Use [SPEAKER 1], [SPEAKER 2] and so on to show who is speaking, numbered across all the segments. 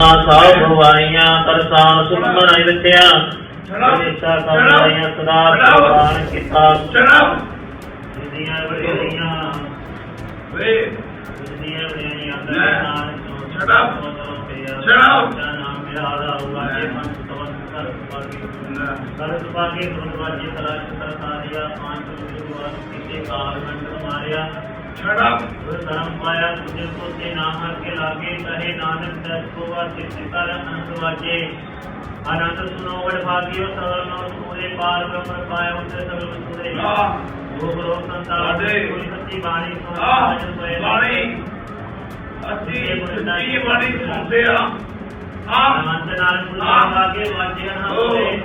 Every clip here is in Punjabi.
[SPEAKER 1] ਸਾਹ ਭਵਾਈਆਂ ਕਰਤਾਰ ਸੁਖ ਮਨਾਈ ਰੱਖਿਆ। ਹਮੇਸ਼ਾ ਕਮਾਈਆਂ ਸਦਾ ਪ੍ਰਵਾਨ ਕੀਤਾ। ਜਿੰਦੀਆਂ ਬੜੀਆਂ ਜਿੰਦੀਆਂ ਬੜੀਆਂ ਨਾਮ
[SPEAKER 2] Shut up. Shut up.
[SPEAKER 1] ਨਾਮ ਮੇਰਾ ਆਦਾ ਹੋਗਾ ਇਹ ਮਨ ਤਵਨ ਕਰ ਪਾਗੇ ਕਰ ਪਾਗੇ ਗੁਰਦੁਆਰੇ ਤਲਾਸ਼ ਕਰ ਸਾਰਿਆ ਪੰਜ ਗੁਰਦੁਆਰਾ ਕਿਸੇ ਕਾਲ ਮੰਡਲ ਮਾਰਿਆ। ਗੁਰ ਧਰਮ ਪਾਇਆ ਤੁਝੇ ਕੋ ਤੇ ਨਾਮ ਹਰ ਕੇ ਲਾਗੇ ਕਹੇ ਨਾਨਕ ਦਸ ਕੋ ਵਾਸੇ ਸਿਕਾਰ ਅਨੰਦ ਵਾਜੇ ਆਨੰਦ ਸੁਨੋ ਵਡ ਭਾਗਿਓ ਸਰਲ ਨੋ ਸੂਰੇ ਪਾਰ ਬ੍ਰਹਮ ਪਾਇਆ ਉਤੇ ਸਰਲ ਸੂਰੇ ਗੋ ਗੁਰੂ ਸੰਤਾਨ
[SPEAKER 2] ਸਾਡੇ
[SPEAKER 1] ਕੋਈ ਸੱਚੀ ਬਾਣੀ ਸੁਣ ਭਜਨ ਸੋਏ ਆਨੰਦ ਨਾਲ ਮੁਲਾ ਲਾਗੇ ਵਾਜੇ ਨਾ ਹੋਏ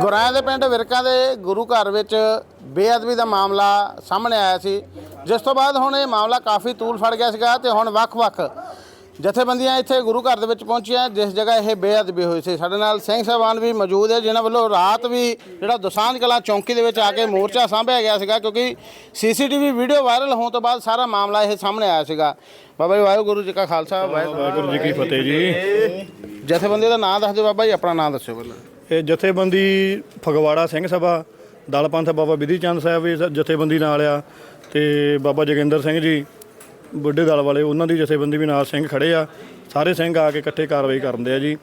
[SPEAKER 1] ਸੁਣਤੇ
[SPEAKER 3] ਦੇ ਪਿੰਡ ਵਿਰਕਾਂ ਦੇ ਗੁਰੂ ਘਰ ਵਿੱਚ ਬੇਅਦਬੀ ਦਾ ਮਾਮਲਾ ਸਾਹਮਣੇ ਆਇਆ ਸੀ। ਜਿਸ ਤੋਂ ਬਾਅਦ ਹੁਣ ਇਹ ਮਾਮਲਾ ਕਾਫੀ ਤੂਲ ਫੜ ਗਿਆ ਸੀਗਾ ਤੇ ਹੁਣ ਵੱਖ-ਵੱਖ ਜਥੇਬੰਦੀਆਂ ਇੱਥੇ ਗੁਰੂ ਘਰ ਦੇ ਵਿੱਚ ਪਹੁੰਚੀਆਂ ਜਿਸ ਜਗ੍ਹਾ ਇਹ ਬੇਅਦਬੀ ਹੋਈ ਸੀ। ਸਾਡੇ ਨਾਲ ਸਿੰਘ ਸਾਹਿਬਾਨ ਵੀ ਮੌਜੂਦ ਹੈ ਜਿਨ੍ਹਾਂ ਵੱਲੋਂ ਰਾਤ ਵੀ ਜਿਹੜਾ ਦੁਸਾਂਝ ਕਲਾਂ ਚੌਂਕੀ ਦੇ ਵਿੱਚ ਆ ਕੇ ਮੋਰਚਾ ਸਾਂਭਿਆ ਗਿਆ ਸੀਗਾ ਕਿਉਂਕਿ ਸੀਸੀਟੀਵੀ ਵੀਡੀਓ ਵਾਇਰਲ ਹੋਣ ਤੋਂ ਬਾਅਦ ਸਾਰਾ ਮਾਮਲਾ ਇਹ ਸਾਹਮਣੇ ਆਇਆ ਸੀਗਾ। ਬਾਬਾ ਜੀ ਵਾਹਿਗੁਰੂ ਜੀ ਕਾ ਖਾਲਸਾ
[SPEAKER 4] ਵਾਹਿਗੁਰੂ ਜੀ ਕੀ ਫਤਿਹ ਜੀ।
[SPEAKER 3] ਜਥੇਬੰਦੀ ਦਾ ਨਾਮ ਦੱਸ ਦਿਓ ਬਾਬਾ ਜੀ ਆਪਣਾ ਨਾਮ ਦੱਸਿਓ ਪਹਿਲਾਂ।
[SPEAKER 4] ਇਹ ਜਥੇਬੰਦੀ ਫਗਵਾੜਾ ਸਿੰਘ ਸਭਾ ਦਲ ਪੰਥ ਬਾਬਾ ਵਿਧੀ ਚੰਦ ਸਾਹਿਬ ਇਸ ਜਥੇਬੰਦੀ ਨਾਲ ਆ ਤੇ ਬਾਬਾ ਜੋਗਿੰਦਰ ਸਿੰਘ ਜੀ ਬੁੱਢੇ ਦਲ ਵਾਲੇ, ਉਹਨਾਂ ਦੀ ਜਥੇਬੰਦੀ ਵੀ ਨਾਲ ਸਿੰਘ ਖੜੇ ਆ। ਸਾਰੇ ਸਿੰਘ ਆ ਕੇ ਇਕੱਠੇ ਕਾਰਵਾਈ ਕਰਦੇ ਆ ਜੀ।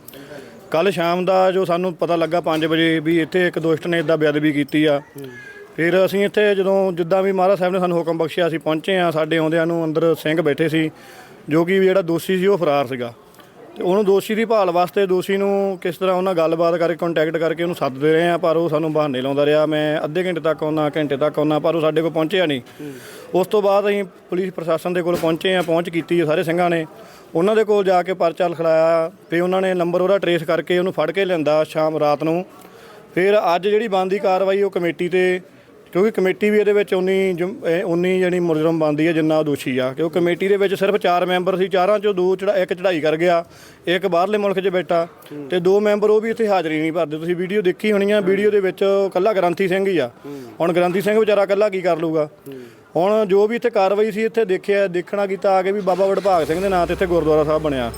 [SPEAKER 4] ਕੱਲ ਸ਼ਾਮ ਦਾ ਜੋ ਸਾਨੂੰ ਪਤਾ ਲੱਗਾ 5 ਵਜੇ ਵੀ ਇੱਥੇ ਇੱਕ ਦੋਸਤ ਨੇ ਇਦਾਂ ਬੇਅਦਬੀ ਕੀਤੀ ਆ। ਫਿਰ ਅਸੀਂ ਇੱਥੇ ਜਦੋਂ ਜਿੱਦਾਂ ਵੀ ਮਹਾਰਾਜ ਸਾਹਿਬ ਨੇ ਸਾਨੂੰ ਹੁਕਮ ਬਖਸ਼ਿਆ, ਅਸੀਂ ਪਹੁੰਚੇ ਆ, ਸਾਡੇ ਆਉਂਦਿਆਂ ਨੂੰ ਅੰਦਰ ਸਿੰਘ ਬੈਠੇ ਸੀ, ਜੋ ਕਿ ਜਿਹੜਾ ਦੋਸ਼ੀ ਸੀ ਉਹ ਫਰਾਰ ਸੀਗਾ। ਤੇ ਉਹਨੂੰ ਦੋਸ਼ੀ ਦੀ ਭਾਲ ਵਾਸਤੇ ਦੋਸ਼ੀ ਨੂੰ ਕਿਸ ਤਰ੍ਹਾਂ ਉਹਨਾਂ ਗੱਲਬਾਤ ਕਰਕੇ ਕੰਟੈਕਟ ਕਰਕੇ ਉਹਨੂੰ ਸੱਦਦੇ ਰਹੇ ਆ ਪਰ ਉਹ ਸਾਨੂੰ ਬਹਾਨੇ ਲਾਉਂਦਾ ਰਿਹਾ। ਮੈਂ ਅੱਧੇ ਘੰਟੇ ਤੱਕ ਆਉਣਾ ਘੰਟੇ ਤੱਕ ਆਉਣਾ ਪਰ ਉਹ ਸਾਡੇ ਕੋਲ ਪਹੁੰਚਿਆ ਨਹੀਂ। ਉਸ ਤੋਂ ਬਾਅਦ ਅਸੀਂ ਪੁਲਿਸ ਪ੍ਰਸ਼ਾਸਨ ਦੇ ਕੋਲ ਪਹੁੰਚੇ ਆ ਪਹੁੰਚ ਕੀਤੀ ਹੈ ਸਾਰੇ ਸਿੰਘਾਂ ਨੇ। ਉਹਨਾਂ ਦੇ ਕੋਲ ਜਾ ਕੇ ਪਰਚਾ ਲਿਖਾਇਆ ਤੇ ਉਹਨਾਂ ਨੇ ਨੰਬਰ ਉਹਦਾ ਟਰੇਸ ਕਰਕੇ ਉਹਨੂੰ ਫੜ ਕੇ ਲਿਆਂਦਾ ਸ਼ਾਮ ਰਾਤ ਨੂੰ। ਫਿਰ ਅੱਜ ਜਿਹੜੀ ਬੰਦੀ ਕਾਰਵਾਈ ਉਹ ਕਮੇਟੀ ਤੇ ਕਿਉਂਕਿ ਕਮੇਟੀ ਵੀ ਇਹਦੇ ਵਿੱਚ ਉਨੀ ਜੁਮ- ਇਹ ਉਨੀ ਜਿਹੜੀ ਮੁਲਜ਼ਮ ਬਣਦੀ ਹੈ, ਜਿੰਨਾ ਉਹ ਦੋਸ਼ੀ ਆ। ਕਿਉਂਕਿ ਕਮੇਟੀ ਦੇ ਵਿੱਚ ਸਿਰਫ 4 ਮੈਂਬਰ ਸੀ, ਚਾਰਾਂ ਚੋਂ ਦੋ ਚੜਾ ਇੱਕ ਚੜਾਈ ਕਰ ਗਿਆ, ਇੱਕ ਬਾਹਰਲੇ ਮੁਲਕ 'ਚ ਬੈਠਾ ਤੇ ਦੋ ਮੈਂਬਰ ਉਹ ਵੀ ਇੱਥੇ ਹਾਜ਼ਰੀ ਨਹੀਂ ਭਰਦੇ। ਤੁਸੀਂ ਵੀਡੀਓ ਦੇਖੀ ਹੋਣੀ ਆ, ਵੀਡੀਓ ਦੇ ਵਿੱਚ ਕੱਲਾ ਗ੍ਰੰਥੀ ਸਿੰਘ ਹੀ ਆ। ਹੁਣ ਗ੍ਰੰਥੀ ਸਿੰਘ ਵਿਚਾਰਾ ਕੱਲਾ ਕੀ ਕਰ ਲੂਗਾ ਹੁਣ ਜੋ ਵੀ ਇੱਥੇ ਕਾਰਵਾਈ ਸੀ, ਇੱਥੇ ਦੇਖਿਆ, ਦੇਖਣਾ ਕੀਤਾ ਆ ਕੇ ਵੀ ਬਾਬਾ ਵਡਭਾਗ ਸਿੰਘ ਦੇ ਨਾਂ ਤੇ ਇੱਥੇ ਗੁਰਦੁਆਰਾ ਸਾਹਿਬ ਬਣਿਆ।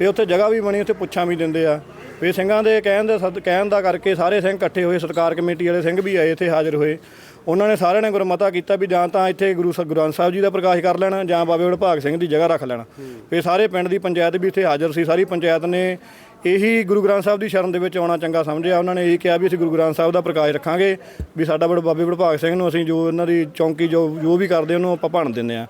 [SPEAKER 4] ਵੀ ਉੱਥੇ ਜਗ੍ਹਾ ਵੀ ਬਣੀ, ਉੱਥੇ ਪੁੱਛਾਂ ਵੀ ਦਿੰਦੇ ਆ। ਵੀ ਸਿੰਘਾਂ ਦੇ ਕਹਿਣ ਦੇ ਸਦ ਕਹਿਣ ਦਾ ਕਰਕੇ ਸਾਰੇ ਸਿੰਘ ਇਕੱਠੇ ਹੋਏ ਸਤਕਾਰ ਕਮੇਟੀ ਵਾਲੇ ਸਿੰਘ ਵੀ ਆਏ ਇੱਥੇ ਹਾਜ਼ਰ ਹੋਏ। ਉਹਨਾਂ ਨੇ ਸਾਰਿਆਂ ਨੇ ਗੁਰਮਤਾ ਕੀਤਾ ਵੀ ਜਾਂ ਤਾਂ ਇੱਥੇ ਗੁਰੂ ਗ੍ਰੰਥ ਸਾਹਿਬ ਜੀ ਦਾ ਪ੍ਰਕਾਸ਼ ਕਰ ਲੈਣਾ ਜਾਂ ਬਾਬੇ ਵਡਭਾਗ ਸਿੰਘ ਦੀ ਜਗ੍ਹਾ ਰੱਖ ਲੈਣਾ। ਫਿਰ ਸਾਰੇ ਪਿੰਡ ਦੀ ਪੰਚਾਇਤ ਵੀ ਇੱਥੇ ਹਾਜ਼ਰ ਸੀ ਸਾਰੀ ਪੰਚਾਇਤ ਨੇ ਇਹੀ ਗੁਰੂ ਗ੍ਰੰਥ ਸਾਹਿਬ ਦੀ ਸ਼ਰਨ ਦੇ ਵਿੱਚ ਆਉਣਾ ਚੰਗਾ ਸਮਝਿਆ। ਉਹਨਾਂ ਨੇ ਇਹ ਕਿਹਾ ਵੀ ਅਸੀਂ ਗੁਰੂ ਗ੍ਰੰਥ ਸਾਹਿਬ ਦਾ ਪ੍ਰਕਾਸ਼ ਰੱਖਾਂਗੇ ਵੀ ਸਾਡਾ ਬੜ ਬਾਬੇ ਵਡਭਾਗ ਸਿੰਘ ਨੂੰ ਅਸੀਂ ਜੋ ਉਹਨਾਂ ਦੀ ਚੌਂਕੀ ਜੋ ਜੋ ਵੀ ਕਰਦੇ ਉਹਨੂੰ ਆਪਾਂ ਭੰਨ ਦਿੰਦੇ ਆ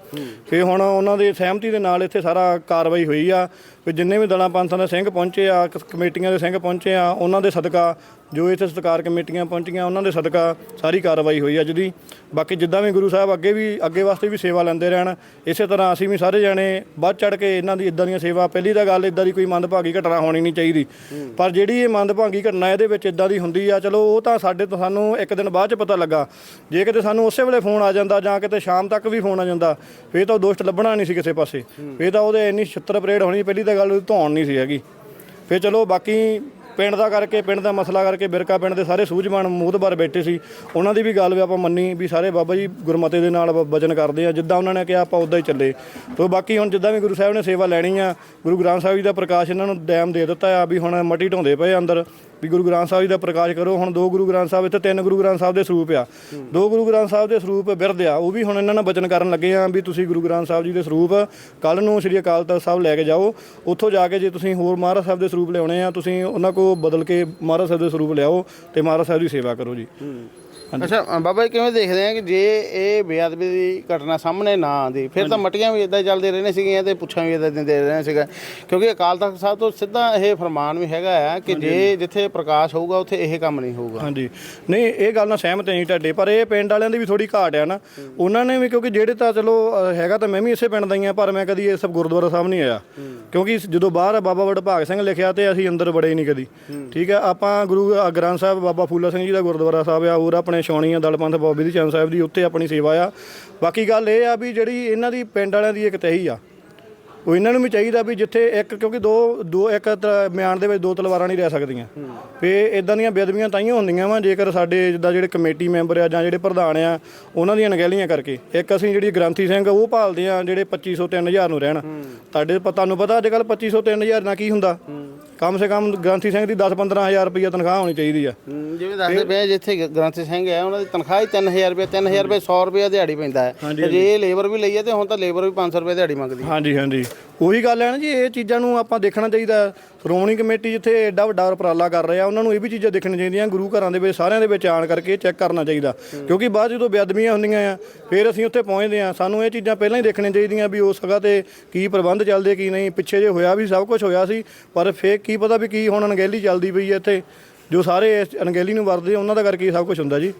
[SPEAKER 4] ਫਿਰ ਹੁਣ ਉਹਨਾਂ ਦੀ ਸਹਿਮਤੀ ਦੇ ਨਾਲ ਇੱਥੇ ਸਾਰਾ ਕਾਰਵਾਈ ਹੋਈ ਆ। ਵੀ ਜਿੰਨੇ ਵੀ ਦਲਾਂ ਪੰਥਾਂ ਦੇ ਸਿੰਘ ਪਹੁੰਚੇ ਆ ਕਮੇਟੀਆਂ ਦੇ ਸਿੰਘ ਪਹੁੰਚੇ ਆ ਉਹਨਾਂ ਦੇ ਸਦਕਾ ਜੋ ਇੱਥੇ ਸਤਕਾਰ ਕਮੇਟੀਆਂ ਪਹੁੰਚੀਆਂ ਉਹਨਾਂ ਦੇ ਸਦਕਾ ਸਾਰੀ ਕਾਰਵਾਈ ਹੋਈ ਅੱਜ ਦੀ। ਬਾਕੀ ਜਿੱਦਾਂ ਵੀ ਗੁਰੂ ਸਾਹਿਬ ਅੱਗੇ ਵੀ ਅੱਗੇ ਵਾਸਤੇ ਵੀ ਸੇਵਾ ਲੈਂਦੇ ਰਹਿਣ ਇਸੇ ਤਰ੍ਹਾਂ ਅਸੀਂ ਵੀ ਸਾਰੇ ਜਾਣੇ ਵੱਧ ਚੜ ਕੇ ਇਹਨਾਂ ਦੀ ਇਦਾਂ ਦੀਆਂ ਸੇਵਾ ਪਹਿਲੀ ਤਾਂ ਗੱਲ ਇਦਾਂ ਦੀ ਕੋਈ ਮੰਦਭਾਗੀ ਘਟਨਾ ਹੋਣੀ ਨਹੀਂ ਚਾਹੀਦੀ। ਚਾਹੀਦੀ। ਪਰ ਜਿਹੜੀ ਇਹ ਮੰਦਭਾਗੀ ਘਟਨਾ ਇਹਦੇ ਵਿੱਚ ਇਦਾਂ ਦੀ ਹੁੰਦੀ ਆ, ਚਲੋ ਉਹ ਤਾਂ ਸਾਡੇ ਤੋਂ ਸਾਨੂੰ ਇੱਕ ਦਿਨ ਬਾਅਦ ਚ ਪਤਾ ਲੱਗਾ। ਜੇ ਕਿਤੇ ਸਾਨੂੰ ਉਸੇ ਵੇਲੇ ਫੋਨ ਆ ਜਾਂਦਾ ਜਾਂ ਕਿਤੇ ਸ਼ਾਮ ਤੱਕ ਵੀ ਫੋਨ ਆ ਜਾਂਦਾ, ਫੇਰ ਤਾਂ ਉਹ ਦੋਸਤ ਲੱਭਣਾ ਨਹੀਂ ਸੀ ਕਿਸੇ ਪਾਸੇ। ਫੇਰ ਤਾਂ ਉਹਦੇ ਇੰਨੀ ਛਿੱਤਰ ਪਰੇਡ ਹੋਣੀ, ਪਹਿਲੀ ਤਾਂ ਗੱਲ ਉਹਦੀ ਧੌਣ ਨਹੀਂ ਸੀ ਹੈਗੀ। ਫੇਰ ਚਲੋ ਬਾਕੀ ਪਿੰਡ ਦਾ ਕਰਕੇ, ਪਿੰਡ ਦਾ ਮਸਲਾ ਕਰਕੇ ਬਿਰਕਾ ਪਿੰਡ ਦੇ ਸਾਰੇ ਸੂਝਵਾਨ ਮੂਹਤਬਾਰ ਬੈਠੇ ਸੀ। ਉਹਨਾਂ ਦੀ ਵੀ ਗੱਲ ਵੀ ਆਪਾਂ ਮੰਨੀ ਵੀ ਸਾਰੇ ਬਾਬਾ ਜੀ ਗੁਰਮਤੇ ਦੇ ਨਾਲ ਬ- ਵਚਨ ਕਰਦੇ ਆ। ਜਿੱਦਾਂ ਉਹਨਾਂ ਨੇ ਕਿਹਾ, ਆਪਾਂ ਉਦਾਂ ਹੀ ਚੱਲੇ। ਤੋਂ ਬਾਕੀ ਹੁਣ ਜਿੱਦਾਂ ਵੀ ਗੁਰੂ ਸਾਹਿਬ ਨੇ ਸੇਵਾ ਲੈਣੀ ਆ, ਗੁਰੂ ਗ੍ਰੰਥ ਸਾਹਿਬ ਜੀ ਦਾ ਪ੍ਰਕਾਸ਼ ਇਹਨਾਂ ਨੂੰ ਡੈਮ ਦੇ ਦਿੱਤਾ ਆ ਵੀ ਹੁਣ ਮਟੀ ਢੋਂਦੇ ਪਏ ਅੰਦਰ। ਵੀ ਗੁਰੂ ਗ੍ਰੰਥ ਸਾਹਿਬ ਜੀ ਦਾ ਪ੍ਰਕਾਸ਼ ਕਰੋ। ਹੁਣ ਦੋ ਗੁਰੂ ਗ੍ਰੰਥ ਸਾਹਿਬ, ਇੱਥੇ ਤਿੰਨ ਗੁਰੂ ਗ੍ਰੰਥ ਸਾਹਿਬ ਦੇ ਸਰੂਪ ਆ। ਦੋ ਗੁਰੂ ਗ੍ਰੰਥ ਸਾਹਿਬ ਦੇ ਸਰੂਪ ਬਿਰਧ ਆ। ਉਹ ਵੀ ਹੁਣ ਇਹਨਾਂ ਨਾਲ ਬਚਨ ਕਰਨ ਲੱਗੇ ਆ ਵੀ ਤੁਸੀਂ ਗੁਰੂ ਗ੍ਰੰਥ ਸਾਹਿਬ ਜੀ ਦੇ ਸਰੂਪ ਕੱਲ ਨੂੰ ਸ੍ਰੀ ਅਕਾਲ ਤਖਤ ਸਾਹਿਬ ਲੈ ਕੇ ਜਾਓ। ਉੱਥੋਂ ਜਾ ਕੇ ਜੇ ਤੁਸੀਂ ਹੋਰ ਮਹਾਰਾਜ ਸਾਹਿਬ ਦੇ ਸਰੂਪ ਲਿਆਉਣੇ ਆ, ਤੁਸੀਂ ਉਹਨਾਂ ਕੋ ਬਦਲ ਕੇ ਮਹਾਰਾਜ ਸਾਹਿਬ ਦੇ ਸਰੂਪ ਲਿਆਓ ਤੇ ਮਹਾਰਾਜ ਸਾਹਿਬ ਦੀ ਸੇਵਾ ਕਰੋ ਜੀ।
[SPEAKER 3] ਅੱਛਾ ਅ, ਬਾਬਾ ਜੀ ਕਿਵੇਂ ਦੇਖਦੇ ਆ ਕਿ ਜੇ ਇਹ ਬੇਅਦਬੀ ਦੀ ਘਟਨਾ ਸਾਹਮਣੇ ਨਾ ਆਉਂਦੀ ਫਿਰ ਤਾਂ ਮਟੀਆਂ ਵੀ ਇਦਾਂ ਚੱਲਦੇ ਰਹਿਣੇ ਸੀਗੀਆਂ ਤੇ ਪੁੱਛਾਂ ਵੀ ਇਦਾਂ ਦਿੰਦੇ ਰਹਿਣੇ ਸੀਗਾ। ਕਿਉਂਕਿ ਅਕਾਲ ਤਖਤ ਸਾਹਿਬ ਤੋਂ ਸਿੱਧਾ ਇਹ ਫਰਮਾਨ ਵੀ ਹੈਗਾ ਆ ਕਿ ਜੇ ਜਿੱਥੇ ਪ੍ਰਕਾਸ਼ ਹੋਊਗਾ ਉੱਥੇ ਇਹ ਕੰਮ ਨਹੀਂ ਹੋਊਗਾ।
[SPEAKER 4] ਹਾਂਜੀ। ਨਹੀਂ ਇਹ ਗੱਲ ਨਾਲ ਸਹਿਮਤ ਨਹੀਂ ਤੁਹਾਡੇ ਪਰ ਇਹ ਪਿੰਡ ਵਾਲਿਆਂ ਦੀ ਵੀ ਥੋੜੀ ਘਾਟ ਆ ਨਾ। ਉਹਨਾਂ ਨੇ ਵੀ ਕਿਉਂਕਿ ਜਿਹੜੇ ਤਾਂ ਚਲੋ ਅ, ਹੈਗਾ ਤਾਂ ਮੈਂ ਵੀ ਇਸੇ ਪਿੰਡ ਦਾ ਹੀ ਆ ਪਰ ਮੈਂ ਕਦੀ ਇਹ ਸਭ ਗੁਰਦੁਆਰਾ ਸਾਹਿਬ ਨਹੀਂ ਆਇਆ। ਕਿਉਂਕਿ ਜਦੋਂ ਬਾਹਰ ਬਾਬਾ ਵਡਭਾਗ ਸਿੰਘ ਲਿਖਿਆ ਤੇ ਅਸੀਂ ਅੰਦਰ ਬੜੇ ਹੀ ਨਹੀਂ ਕਦੀ। ਠੀਕ ਹੈ ਆਪਾਂ ਗੁਰੂ ਅ, ਗ੍ਰੰਥ ਸਾਹਿਬ ਬਾਬਾ ਫੂਲਾ ਸਿੰਘ ਜੀ ਦਾ ਗੁਰਦੁਆਰਾ ਸਾਹਿਬ ਆ ਹੋਰ ਆਪਣੇ ਛਾਉਣੀਆਂ ਦਲਪੰਥ ਬਾਬਾ ਦੀ ਚੰਦ ਸਾਹਿਬ ਦੀ ਉੱਤੇ ਆਪਣੀ ਸੇਵਾ ਆ। ਬਾਕੀ ਗੱਲ ਇਹ ਆ ਵੀ ਜਿਹੜੀ ਇਹਨਾਂ ਦੀ ਪਿੰਡ ਵਾਲਿਆਂ ਦੀ ਇੱਕ ਤਹੀ ਆ। ਉਹ ਇਹਨਾਂ ਨੂੰ ਵੀ ਚਾਹੀਦਾ ਵੀ ਜਿੱਥੇ ਇੱਕ ਕਿਉਂਕਿ ਦੋ ਦੋ ਇੱਕ ਤ- ਮਿਆਨ ਦੇ ਵਿੱਚ ਦੋ ਤਲਵਾਰਾਂ ਨਹੀਂ ਰਹਿ ਸਕਦੀਆਂ। ਵੀ ਇਦਾਂ ਦੀਆਂ ਬੇਅਦਬੀਆਂ ਤਾਈਆਂ ਹੁੰਦੀਆਂ ਵਾ ਜੇਕਰ ਸਾਡੇ ਜਿੱਦਾਂ ਜਿਹੜੇ ਕਮੇਟੀ ਮੈਂਬਰ ਆ ਜਾਂ ਜਿਹੜੇ ਪ੍ਰਧਾਨ ਆ ਉਹਨਾਂ ਦੀਆਂ ਅਣਗਹਿਲੀਆਂ ਕਰਕੇ। ਇੱਕ ਅਸੀਂ ਜਿਹੜੀ ਗ੍ਰੰਥੀ ਸਿੰਘ ਉਹ ਭਾਲਦੇ ਆ ਜਿਹੜੇ 2500 3000 ਨੂੰ ਰਹਿਣ। ਤੁਹਾਡੇ ਪ- ਤੁਹਾਨੂੰ ਪਤਾ ਅੱਜ ਕੱਲ 2500 3000 ਨਾਲ ਕੀ ਹੁੰਦਾ? ਕਮ ਸੇ ਕਮ ਗ੍ਰੰਥੀ ਸਿੰਘ ਦੀ 10 15000 ਰੁਪਈਆ ਤਨਖਾਹ ਹੋਣੀ ਚਾਹੀਦੀ ਆ।
[SPEAKER 3] ਹਮ, ਜਿਵੇਂ ਦੱਸਦੇ ਪਏ ਆ, ਜਿੱਥੇ ਗ੍ਰੰਥੀ ਸਿੰਘ ਹੈ ਉਹਨਾਂ ਦੀ ਤਨਖਾਹ ਹੀ 3000 ਰੁਪਏ 3000 ਰੁਪਏ 100 ਰੁਪਏ ਦਿਹਾੜੀ ਪੈਂਦਾ ਹੈ। ਤੇ ਜੇ ਇਹ ਲੇਬਰ ਵੀ ਲਈ ਹੈ ਤੇ ਹੁਣ ਤਾਂ ਲੇਬਰ ਵੀ 500 ਰੁਪਏ ਦਿਹਾੜੀ ਮੰਗਦੀ ਹੈ।
[SPEAKER 4] ਹਾਂਜੀ ਹਾਂਜੀ। ਉਹੀ ਗੱਲ ਹੈ ਨਾ ਜੀ ਇਹ ਚੀਜ਼ਾਂ ਨੂੰ ਆਪਾਂ ਦੇਖਣਾ ਚਾਹੀਦਾ ਹੈ। ਸ਼੍ਰੋਮਣੀ ਕਮੇਟੀ ਜਿੱਥੇ ਐਡਾ ਵੱਡਾ ਉਪਰਾਲਾ ਕਰ ਰਿਹਾ ਉਹਨਾਂ ਨੂੰ ਇਹ ਵੀ ਚੀਜ਼ਾਂ ਦੇਖਣੀਆਂ ਚਾਹੀਦੀਆਂ ਗੁਰੂ ਘਰਾਂ ਦੇ ਵਿੱਚ ਸਾਰਿਆਂ ਦੇ ਵਿੱਚ ਆਣ ਕਰਕੇ ਚੈੱਕ ਕਰਨਾ ਚਾਹੀਦਾ। ਕਿਉਂਕਿ ਬਾਅਦ ਜਦੋਂ ਬੇਅਦਬੀਆਂ ਹੁੰਦੀਆਂ ਆ ਫਿਰ ਅਸੀਂ ਉੱਥੇ ਪਹੁੰਚਦੇ ਆ ਸਾਨੂੰ ਇਹ ਚੀਜ਼ਾਂ ਪਹਿਲਾਂ ਹੀ ਦੇਖਣੀਆਂ ਚਾਹੀਦੀਆਂ ਵੀ ਉਸ ਜਗ੍ਹਾ ਤੇ ਕੀ ਪ੍ਰਬੰਧ ਚੱਲਦੇ ਕੀ ਨਹੀਂ। ਪਿੱਛੇ ਜੇ ਹੋਇਆ ਵੀ ਸਭ ਕੁਝ ਹੋਇਆ ਸੀ ਪਰ ਫੇਰ ਕੀ ਪਤਾ ਵੀ ਕੀ ਹੁਣ ਅਣਗਹਿਲੀ ਚੱਲਦੀ ਪਈ ਹੈ ਇੱਥੇ। ਜੋ ਸਾਰੇ ਇਸ ਅਣਗਹਿਲੀ ਨੂੰ ਵਰਤਦੇ ਉਹਨਾਂ ਦਾ ਕਰਕੇ ਹੀ ਸਭ ਕੁਝ ਹੁੰਦਾ ਜੀ।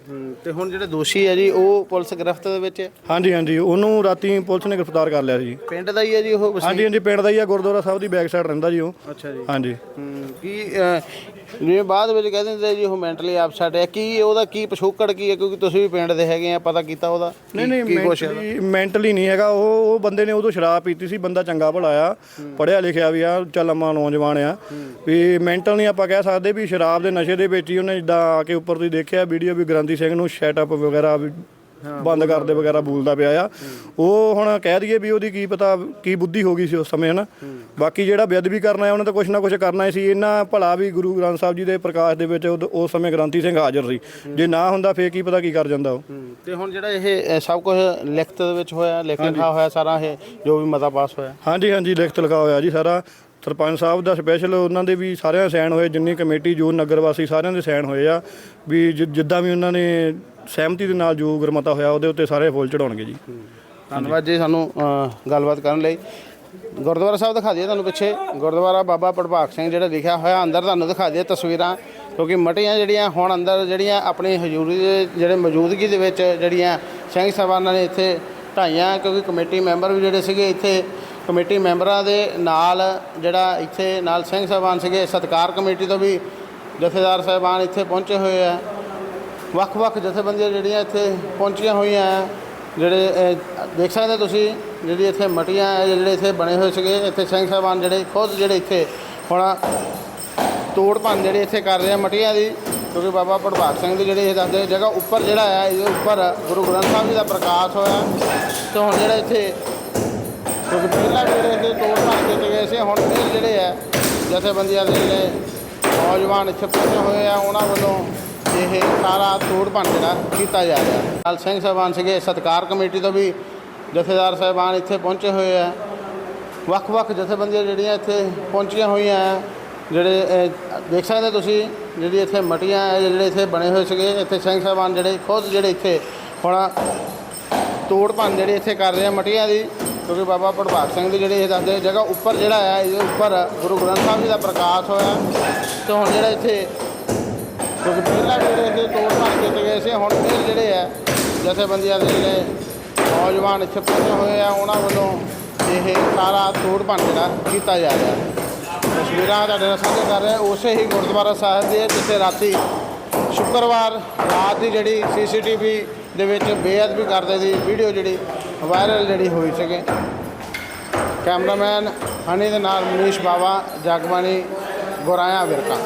[SPEAKER 3] ਤੇ ਹੁਣ ਜਿਹੜੇ ਦੋਸ਼ੀ ਹੈ ਜੀ ਉਹ ਪੁਲਿਸ ਗ੍ਰਿਫਤ ਦੇ ਵਿੱਚ ਹੈ?
[SPEAKER 4] ਹਾਂਜੀ ਹਾਂਜੀ ਉਹਨੂੰ ਰਾਤੀ ਪੁਲਿਸ ਨੇ ਗ੍ਰਿਫਤਾਰ ਕਰ ਲਿਆ ਸੀ ਜੀ।
[SPEAKER 3] ਪਿੰਡ ਦਾ ਹੀ ਹੈ ਜੀ ਉਹ ਵਸਨੀਕ?
[SPEAKER 4] ਹਾਂਜੀ ਹਾਂਜੀ ਪਿੰਡ ਦਾ ਹੀ ਆ ਗੁਰਦੁਆਰਾ ਸਾਹਿਬ ਦੀ ਬੈਕ ਸਾਈਡ ਰਹਿੰਦਾ ਜੀ ਉਹ।
[SPEAKER 3] ਅੱਛਾ ਜੀ।
[SPEAKER 4] ਹਾਂਜੀ।
[SPEAKER 3] ਕੀ ਅਹ, ਜਿਵੇਂ ਬਾਅਦ ਵਿੱਚ ਕਹਿ ਦਿੰਦੇ ਜੀ ਉਹ ਮੈਂਟਲੀ ਅਪਸੈਟ ਹੈ। ਕੀ ਉਹਦਾ ਕੀ ਪਿਛੋਕੜ ਕੀ ਹੈ? ਕਿਉਂਕਿ ਤੁਸੀਂ ਵੀ ਪਿੰਡ ਦੇ ਹੈਗੇ ਆ ਪਤਾ ਕੀਤਾ ਉਹਦਾ।
[SPEAKER 4] ਨਹੀਂ ਨਹੀਂ
[SPEAKER 3] ਕੀ ਕੁਛ ਹੈ?
[SPEAKER 4] ਮੈਂਟਲੀ ਮੈਂਟਲੀ ਨਹੀਂ ਹੈਗਾ। ਉਹ ਉਹ ਬੰਦੇ ਨੇ ਉਦੋਂ ਸ਼ਰਾਬ ਪੀਤੀ ਸੀ ਬੰਦਾ ਚੰਗਾ ਭਲਾ ਆ। ਪੜਿਆ ਲਿਖਿਆ ਵੀ ਆ ਚੱਲ ਅੰਮਾ ਨੌਜਵਾਨ ਆ। ਵੀ ਮੈਂਟਲ ਨਹੀਂ ਆਪਾਂ ਕਹਿ ਸਕਦੇ ਵੀ ਸ਼ਰਾਬ ਦੇ ਨਸ਼ੇ ਦੇ ਵਿੱਚ ਹੀ ਉਹਨੇ ਜਿੱਦਾਂ ਆ ਕੇ ਉੱਪਰ ਤੁਸੀਂ ਦੇਖਿਆ ਵੀਡੀਓ ਵੀ ਗ੍ਰੰਥੀ ਸਿੰਘ ਨੂੰ ਸ਼ੈਟ ਅਪ ਵਗੈਰਾ ਵੀ ਬੰਦ ਕਰਦੇ ਵਗੈਰਾ ਬੋਲਦਾ ਪਿਆ ਆ। ਉਹ ਹੁਣ ਕਹਿ ਦਈਏ ਵੀ ਉਹਦੀ ਕੀ ਪਤਾ ਕੀ ਬੁੱਧੀ ਹੋ ਗਈ ਸੀ ਉਸ ਸਮੇਂ ਹਨਾ? ਬਾਕੀ ਜਿਹੜਾ ਬੇਅਦਬੀ ਕਰਨਾ ਹੈ ਉਹਨੇ ਤਾਂ ਕੁਛ ਨਾ ਕੁਛ ਕਰਨਾ ਹੀ ਸੀ। ਇਹਨਾਂ ਭਲਾ ਵੀ ਗੁਰੂ ਗ੍ਰੰਥ ਸਾਹਿਬ ਜੀ ਦੇ ਪ੍ਰਕਾਸ਼ ਦੇ ਵਿੱਚ ਉਦ- ਉਸ ਸਮੇਂ ਗ੍ਰੰਥੀ ਸਿੰਘ ਹਾਜ਼ਰ ਸੀ। ਜੇ ਨਾ ਹੁੰਦਾ ਫੇਰ ਕੀ ਪਤਾ ਕੀ ਕਰ ਜਾਂਦਾ ਉਹ।
[SPEAKER 3] ਤੇ ਹੁਣ ਜਿਹੜਾ ਇਹ ਸਭ ਕੁਝ ਲਿਖਤ ਦੇ ਵਿੱਚ ਹੋਇਆ ਲਿਖ ਲਿਖਾ ਹੋਇਆ ਸਾਰਾ ਇਹ ਜੋ ਵੀ ਮਤਾ ਪਾਸ ਹੋਇਆ।
[SPEAKER 4] ਹਾਂਜੀ ਹਾਂਜੀ ਲਿਖਤ ਲਿਖਾ ਹੋਇਆ ਜੀ ਸਾਰਾ। ਸਰਪੰਚ ਸਾਹਿਬ ਦਾ ਸਪੈਸ਼ਲ ਉਹਨਾਂ ਦੇ ਵੀ ਸਾਰਿਆਂ ਦੇ ਸਾਈਨ ਹੋਏ ਜਿੰਨੀ ਕਮੇਟੀ ਜੋ ਨਗਰ ਵਾਸੀ ਸਾਰਿਆਂ ਦੇ ਸਾਈਨ ਹੋਏ ਆ ਵੀ ਜਿ- ਜਿੱਦਾਂ ਵੀ ਉਹਨਾਂ ਨੇ ਸਹਿਮਤੀ ਦੇ ਨਾਲ ਜੋ ਗੁਰਮਤਾ ਹੋਇਆ ਉਹਦੇ ਉੱਤੇ ਸਾਰੇ ਫੁੱਲ ਚੜਾਉਣਗੇ ਜੀ।
[SPEAKER 3] ਧੰਨਵਾਦ ਜੀ ਸਾਨੂੰ ਅਹ, ਗੱਲਬਾਤ ਕਰਨ ਲਈ। ਗੁਰਦੁਆਰਾ ਸਾਹਿਬ ਦਿਖਾ ਦਈਏ ਤੁਹਾਨੂੰ ਪਿੱਛੇ। ਗੁਰਦੁਆਰਾ ਬਾਬਾ ਪ੍ਰਭਾਕ ਸਿੰਘ ਜਿਹੜਾ ਲਿਖਿਆ ਹੋਇਆ ਅੰਦਰ ਤੁਹਾਨੂੰ ਦਿਖਾ ਦਈਏ ਤਸਵੀਰਾਂ ਕਿਉਂਕਿ ਮਟੀਆਂ ਜਿਹੜੀਆਂ ਹੁਣ ਅੰਦਰ ਜਿਹੜੀਆਂ ਆਪਣੀ ਹਜ਼ੂਰੀ ਦੇ ਜਿਹੜੇ ਮੌਜੂਦਗੀ ਦੇ ਵਿੱਚ ਜਿਹੜੀਆਂ ਸਿੰਘ ਸਾਹਿਬਾਨਾਂ ਨੇ ਇੱਥੇ ਢਾਈਆਂ ਕਿਉਂਕਿ ਕਮੇਟੀ ਮੈਂਬਰ ਵੀ ਜਿਹੜੇ ਸੀਗੇ ਇੱਥੇ ਕਮੇਟੀ ਮੈਂਬਰਾਂ ਦੇ ਨਾਲ ਜਿਹੜਾ ਇੱਥੇ ਨਾਲ ਸਿੰਘ ਸਾਹਿਬਾਨ ਸੀਗੇ, ਸਤਕਾਰ ਕਮੇਟੀ ਤੋਂ ਵੀ ਜਥੇਦਾਰ ਸਾਹਿਬਾਨ ਇੱਥੇ ਪਹੁੰਚੇ ਹੋਏ ਆ। ਵੱਖ-ਵੱਖ ਜਥੇਬੰਦੀਆਂ ਜਿਹੜੀਆਂ ਇੱਥੇ ਪਹੁੰਚੀਆਂ ਹੋਈਆਂ ਆ, ਜਿਹੜੇ ਦੇਖ ਸਕਦੇ ਤੁਸੀਂ ਜਿਹੜੀ ਇੱਥੇ ਮਟੀਆਂ ਜਿਹੜੇ ਇੱਥੇ ਬਣੇ ਹੋਏ ਸੀਗੇ, ਇੱਥੇ ਸਿੰਘ ਸਾਹਿਬਾਨ ਜਿਹੜੇ ਖੁਦ ਜਿਹੜੇ ਇੱਥੇ ਹੁਣ ਤੋੜ ਭੰਨ ਜਿਹੜੇ ਇੱਥੇ ਕਰ ਰਹੇ ਆ ਮਟੀਆਂ ਦੀ ਕਿਉਂਕਿ ਬਾਬਾ ਪ੍ਰਭਾਤ ਸਿੰਘ ਦੀ ਜਿਹੜੀ ਇਹ ਦੱਸਦੇ ਜਗ੍ਹਾ ਉੱਪਰ ਜਿਹੜਾ ਹੈ ਇਹਦੇ ਉੱਪਰ ਗੁਰੂ ਗ੍ਰੰਥ ਸਾਹਿਬ ਜੀ ਦਾ ਪ੍ਰਕਾਸ਼ ਹੋਇਆ। ਤੇ ਹੁਣ ਜਿਹੜਾ ਇੱਥੇ ਕਿਉਂਕਿ ਪਹਿਲਾਂ ਵੀ ਜਿਹੜੇ ਇੱਥੇ ਤੋੜ ਭੰਨ ਕੀਤੇ ਗਏ ਸੀ ਹੁਣ ਫਿਰ ਜਿਹੜੇ ਹੈ ਜਥੇਬੰਦੀਆਂ ਦੇ ਜਿਹੜੇ ਨੌਜਵਾਨ ਇੱਥੇ ਪਹੁੰਚੇ ਹੋਏ ਆ ਉਹਨਾਂ ਵੱਲੋਂ ਇਹ ਸਾਰਾ ਤੋੜ ਭੰਨ ਜਿਹੜਾ ਕੀਤਾ ਜਾ ਰਿਹਾ। ਨਾਲ ਸਿੰਘ ਸਾਹਿਬਾਨ ਸੀਗੇ ਸਤਕਾਰ ਕਮੇਟੀ ਤੋਂ ਵੀ ਜਥੇਦਾਰ ਸਾਹਿਬਾਨ ਇੱਥੇ ਪਹੁੰਚੇ ਹੋਏ ਆ। ਵੱਖ-ਵੱਖ ਜਥੇਬੰਦੀਆਂ ਜਿਹੜੀਆਂ ਇੱਥੇ ਪਹੁੰਚੀਆਂ ਹੋਈਆਂ ਆ ਜਿਹੜੇ ਦੇਖ ਸਕਦੇ ਤੁਸੀਂ ਜਿਹੜੀ ਇੱਥੇ ਮਟੀਆਂ ਹੈ, ਜਿਹੜੇ ਇੱਥੇ ਬਣੇ ਹੋਏ ਸੀਗੇ ਇੱਥੇ ਸਿੰਘ ਸਾਹਿਬਾਨ ਜਿਹੜੇ ਖੁਦ ਜਿਹੜੇ ਇੱਥੇ ਹੁਣ ਤੋੜ ਭੰਨ ਜਿਹੜੇ ਇੱਥੇ ਕਰ ਰਹੇ ਆ ਮਟੀਆਂ ਦੀ ਕਿਉਂਕਿ ਬਾਬਾ ਪ੍ਰਭਾਤ ਸਿੰਘ ਦੀ ਜਿਹੜੀ ਇਹ ਦੱਸਦੇ ਜਗ੍ਹਾ ਉੱਪਰ ਜਿਹੜਾ ਹੈ ਇਹਦੇ ਉੱਪਰ ਗੁਰੂ ਗ੍ਰੰਥ ਸਾਹਿਬ ਜੀ ਦਾ ਪ੍ਰਕਾਸ਼ ਹੋਇਆ। ਤੇ ਹੁਣ ਜਿਹੜਾ ਇੱਥੇ ਕਿਉਂਕਿ ਪਹਿਲਾਂ ਜਿਹੜੇ ਇੱਥੇ ਤੋੜ ਭੰਨ ਕੀਤੇ ਗਏ ਸੀ, ਹੁਣ ਫਿਰ ਜਿਹੜੇ ਹੈ ਜਥੇਬੰਦੀਆਂ ਦੇ ਜਿਹੜੇ ਨੌਜਵਾਨ ਇੱਥੇ ਪਹੁੰਚੇ ਹੋਏ ਆ, ਉਹਨਾਂ ਵੱਲੋਂ ਇਹ ਸਾਰਾ ਤੋੜ ਭੰਨ ਜਿਹੜਾ ਕੀਤਾ ਜਾ ਰਿਹਾ। ਤਸਵੀਰਾਂ ਤੁਹਾਡੇ ਨਾਲ ਸਾਂਝੇ ਕਰ ਰਹੇ। ਉਸੇ ਹੀ ਗੁਰਦੁਆਰਾ ਸਾਹਿਬ ਦੇ ਜਿੱਥੇ ਰਾਤੀ ਸ਼ੁੱਕਰਵਾਰ ਰਾਤ ਦੀ ਜਿਹੜੀ ਸੀਸੀਟੀਵੀ ਦੇ ਵਿੱਚ ਬੇਅਦਬੀ ਕਰਦੇ ਦੀ ਵੀਡੀਓ ਜਿਹੜੀ ਵਾਇਰਲ ਜਿਹੜੀ ਹੋਈ ਸੀਗੀ। ਕੈਮਰਾਮੈਨ ਹਨੀ ਦੇ ਨਾਲ ਮਨੀਸ਼ ਬਾਵਾ ਜਗਬਾਣੀ ਗੁਰਾਇਆ ਵਿਰਕਾ।